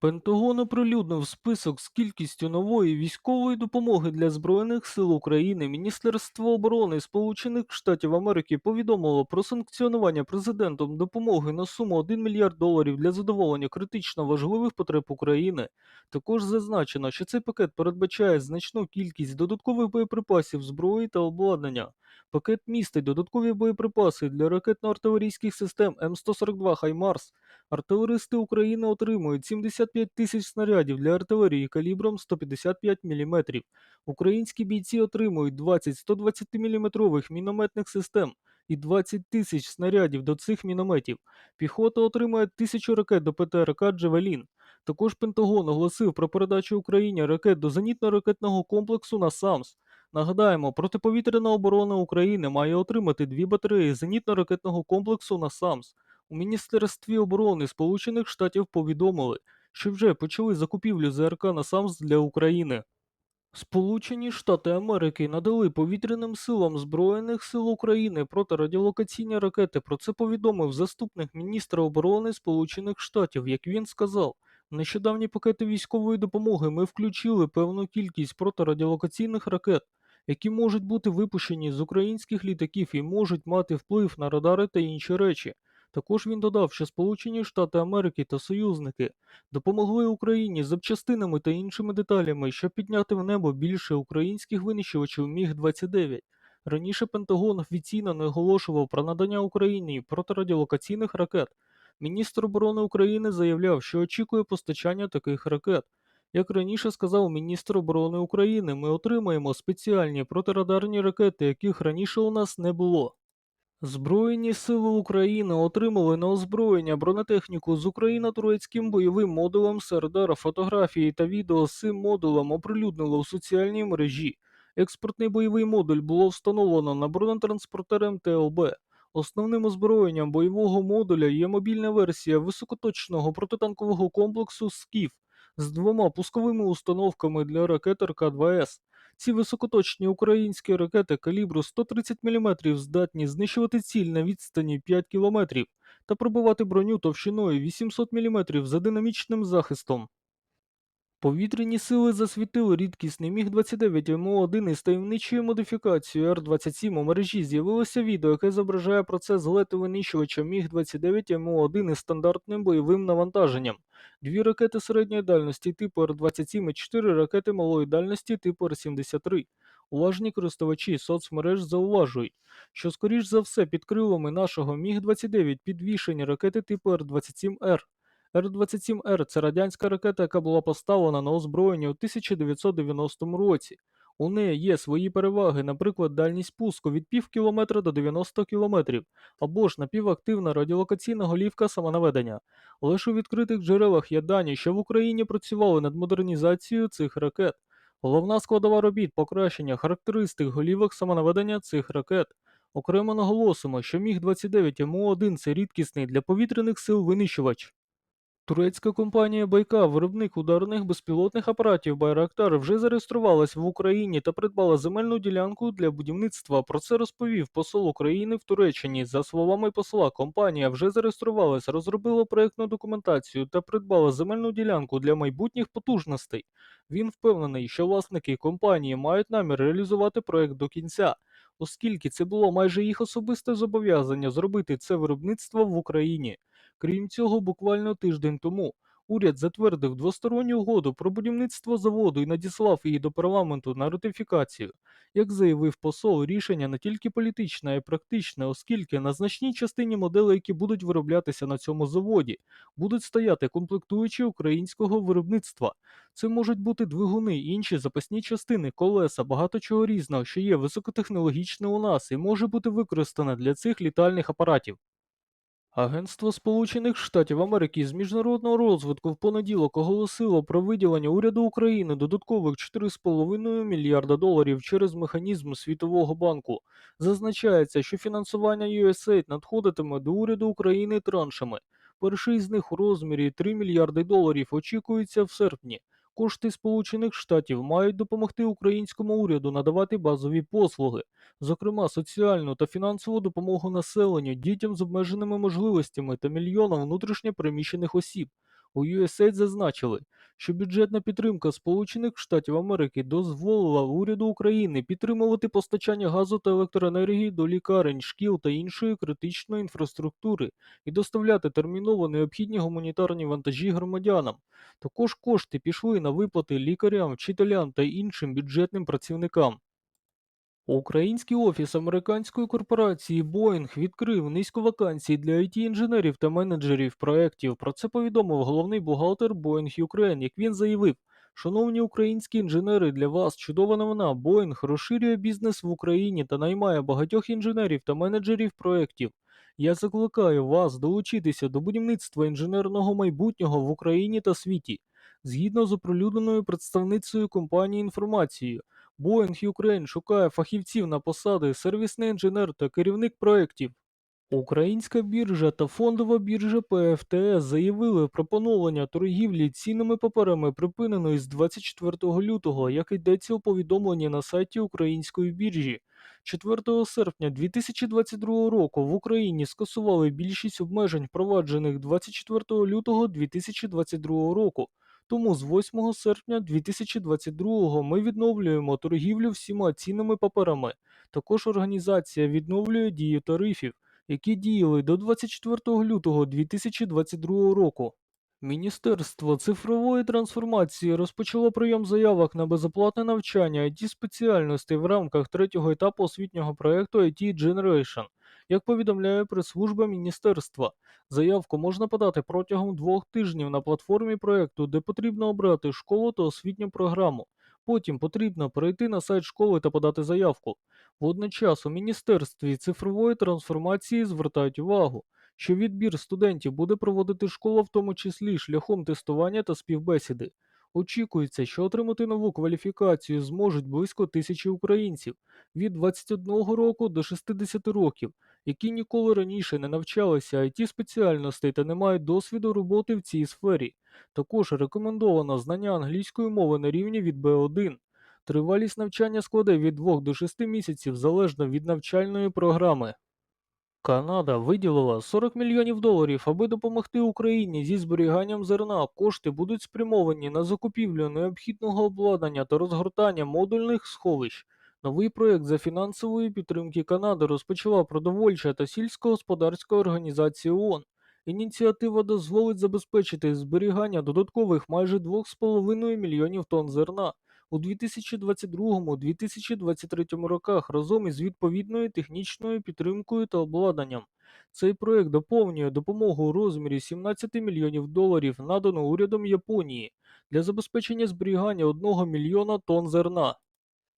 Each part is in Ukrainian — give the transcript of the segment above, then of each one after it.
Пентагон оприлюднив список з кількістю нової військової допомоги для Збройних сил України. Міністерство оборони Сполучених Штатів Америки повідомило про санкціонування президентом допомоги на суму 1 мільярд доларів для задоволення критично важливих потреб України. Також зазначено, що цей пакет передбачає значну кількість додаткових боєприпасів, зброї та обладнання. Пакет містить додаткові боєприпаси для ракетно-артилерійських систем М142 Хаймарс. Артилеристи України отримують 75 тисяч снарядів для артилерії калібром 155 мм. Українські бійці отримують 20 120 мм мінометних систем і 20 тисяч снарядів до цих мінометів. Піхота отримує тисячу ракет до ПТРК Джевелін. Також Пентагон оголосив про передачу Україні ракет до зенітно-ракетного комплексу «Насамс». Нагадаємо, протиповітряна оборона України має отримати дві батареї зенітно-ракетного комплексу «Насамс». У Міністерстві оборони Сполучених Штатів повідомили, що вже почали закупівлю ЗРК «Насамс» для України. Сполучені Штати Америки надали повітряним силам Збройних сил України протирадіолокаційні ракети. Про це повідомив заступник міністра оборони Сполучених Штатів. Як він сказав, нещодавні пакети військової допомоги ми включили певну кількість протирадіолокаційних ракет, які можуть бути випущені з українських літаків і можуть мати вплив на радари та інші речі. Також він додав, що Сполучені Штати Америки та союзники допомогли Україні з запчастинами та іншими деталями, щоб підняти в небо більше українських винищувачів Міг-29. Раніше Пентагон офіційно не оголошував про надання Україні протирадіолокаційних ракет. Міністр оборони України заявляв, що очікує постачання таких ракет. Як раніше сказав міністр оборони України, ми отримаємо спеціальні протирадарні ракети, яких раніше у нас не було. Збройні сили України отримали на озброєння бронетехніку з україно-турецьким бойовим модулем СРДР. Фотографії та відео з цим модулем оприлюднили у соціальній мережі. Експортний бойовий модуль було встановлено на бронетранспортер МТОБ. Основним озброєнням бойового модуля є мобільна версія високоточного протитанкового комплексу «Скіф» з двома пусковими установками для ракет РК-2С. Ці високоточні українські ракети калібру 130 мм здатні знищувати ціль на відстані 5 км та пробивати броню товщиною 800 мм за динамічним захистом. Повітряні сили засвітили рідкісний Міг-29 МО-1 із таємничою модифікацією Р-27 у мережі з'явилося відео, яке зображає процес злету винищувача Міг-29 МО-1 із стандартним бойовим навантаженням. Дві ракети середньої дальності типу Р-27 і чотири ракети малої дальності типу Р-73. Уважні користувачі соцмереж зауважують, що скоріш за все під крилами нашого Міг-29 підвішені ракети типу Р-27Р. Р-27Р це радянська ракета, яка була поставлена на озброєння у 1990 році. У неї є свої переваги, наприклад, дальність пуску від пів кілометра до 90 кілометрів, або ж напівактивна радіолокаційна голівка самонаведення. Лише у відкритих джерелах є дані, що в Україні працювали над модернізацією цих ракет. Головна складова робіт покращення характеристик голівок самонаведення цих ракет. Окремо наголосимо, що Міг-29 МО-1 це рідкісний для повітряних сил винищувач. Турецька компанія Байка, виробник ударних безпілотних апаратів Байрактар, вже зареєструвалась в Україні та придбала земельну ділянку для будівництва. Про це розповів посол України в Туреччині. За словами посла, компанія вже зареєструвалась, розробила проєктну документацію та придбала земельну ділянку для майбутніх потужностей. Він впевнений, що власники компанії мають намір реалізувати проєкт до кінця, оскільки це було майже їх особисте зобов'язання зробити це виробництво в Україні. Крім цього, буквально тиждень тому уряд затвердив двосторонню угоду про будівництво заводу і надіслав її до парламенту на ратифікацію. Як заявив посол, рішення не тільки політичне, а й практичне, оскільки на значній частині моделей, які будуть вироблятися на цьому заводі, будуть стояти комплектуючі українського виробництва. Це можуть бути двигуни, інші запасні частини, колеса, багато чого різного, що є високотехнологічне у нас і може бути використане для цих літальних апаратів. Агентство Сполучених Штатів Америки з міжнародного розвитку в понеділок оголосило про виділення уряду України додаткових 4,5 мільярда доларів через механізм Світового банку. Зазначається, що фінансування USAID надходитиме до уряду України траншами. Перший з них у розмірі 3 мільярди доларів очікується в серпні. Кошти Сполучених Штатів мають допомогти українському уряду надавати базові послуги зокрема соціальну та фінансову допомогу населенню, дітям з обмеженими можливостями та мільйонам внутрішньо переміщених осіб. У USAID зазначили, що бюджетна підтримка Сполучених Штатів Америки дозволила уряду України підтримувати постачання газу та електроенергії до лікарень, шкіл та іншої критичної інфраструктури і доставляти терміново необхідні гуманітарні вантажі громадянам. Також кошти пішли на виплати лікарям, вчителям та іншим бюджетним працівникам. Український офіс американської корпорації Boeing відкрив низку вакансій для IT-інженерів та менеджерів проєктів. Про це повідомив головний бухгалтер Boeing Ukraine, як він заявив. Шановні українські інженери, для вас чудова новина. Boeing розширює бізнес в Україні та наймає багатьох інженерів та менеджерів проєктів. Я закликаю вас долучитися до будівництва інженерного майбутнього в Україні та світі. Згідно з оприлюдненою представницею компанії інформацією. Boeing Ukraine шукає фахівців на посади сервісний інженер та керівник проєктів. Українська біржа та фондова біржа ПФТС заявили про поновлення торгівлі цінними паперами припиненої з 24 лютого, як йдеться у повідомленні на сайті української біржі. 4 серпня 2022 року в Україні скасували більшість обмежень, впроваджених 24 лютого 2022 року. Тому з 8 серпня 2022 ми відновлюємо торгівлю всіма цінними паперами. Також організація відновлює дію тарифів які діяли до 24 лютого 2022 року. Міністерство цифрової трансформації розпочало прийом заявок на безоплатне навчання it спеціальностей в рамках третього етапу освітнього проєкту IT Generation. Як повідомляє прес-служба міністерства, заявку можна подати протягом двох тижнів на платформі проєкту, де потрібно обрати школу та освітню програму. Потім потрібно перейти на сайт школи та подати заявку. Водночас у Міністерстві цифрової трансформації звертають увагу, що відбір студентів буде проводити школа в тому числі шляхом тестування та співбесіди. Очікується, що отримати нову кваліфікацію зможуть близько тисячі українців від 21 року до 60 років, які ніколи раніше не навчалися it спеціальностей та не мають досвіду роботи в цій сфері. Також рекомендовано знання англійської мови на рівні від B1. Тривалість навчання складе від 2 до 6 місяців залежно від навчальної програми. Канада виділила 40 мільйонів доларів, аби допомогти Україні зі зберіганням зерна. Кошти будуть спрямовані на закупівлю необхідного обладнання та розгортання модульних сховищ. Новий проєкт за фінансової підтримки Канади розпочала продовольча та сільськогосподарська організація ООН. Ініціатива дозволить забезпечити зберігання додаткових майже 2,5 мільйонів тонн зерна у 2022-2023 роках разом із відповідною технічною підтримкою та обладнанням. Цей проект доповнює допомогу у розмірі 17 мільйонів доларів, надану урядом Японії для забезпечення зберігання 1 мільйона тонн зерна.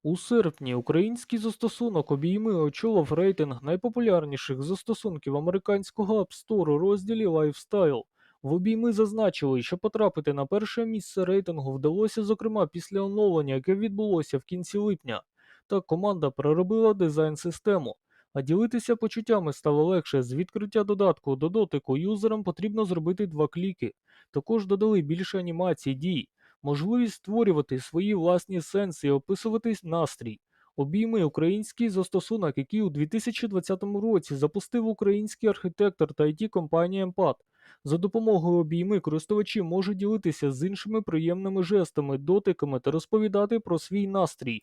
У серпні український застосунок обійми очолив рейтинг найпопулярніших застосунків американського App Store у розділі Lifestyle. В обійми зазначили, що потрапити на перше місце рейтингу вдалося, зокрема, після оновлення, яке відбулося в кінці липня. Так команда переробила дизайн-систему. А ділитися почуттями стало легше. З відкриття додатку до дотику юзерам потрібно зробити два кліки. Також додали більше анімацій дій, можливість створювати свої власні сенси і описувати настрій. Обійми український застосунок, який у 2020 році запустив український архітектор та it компанія Емпат. За допомогою обійми користувачі можуть ділитися з іншими приємними жестами, дотиками та розповідати про свій настрій.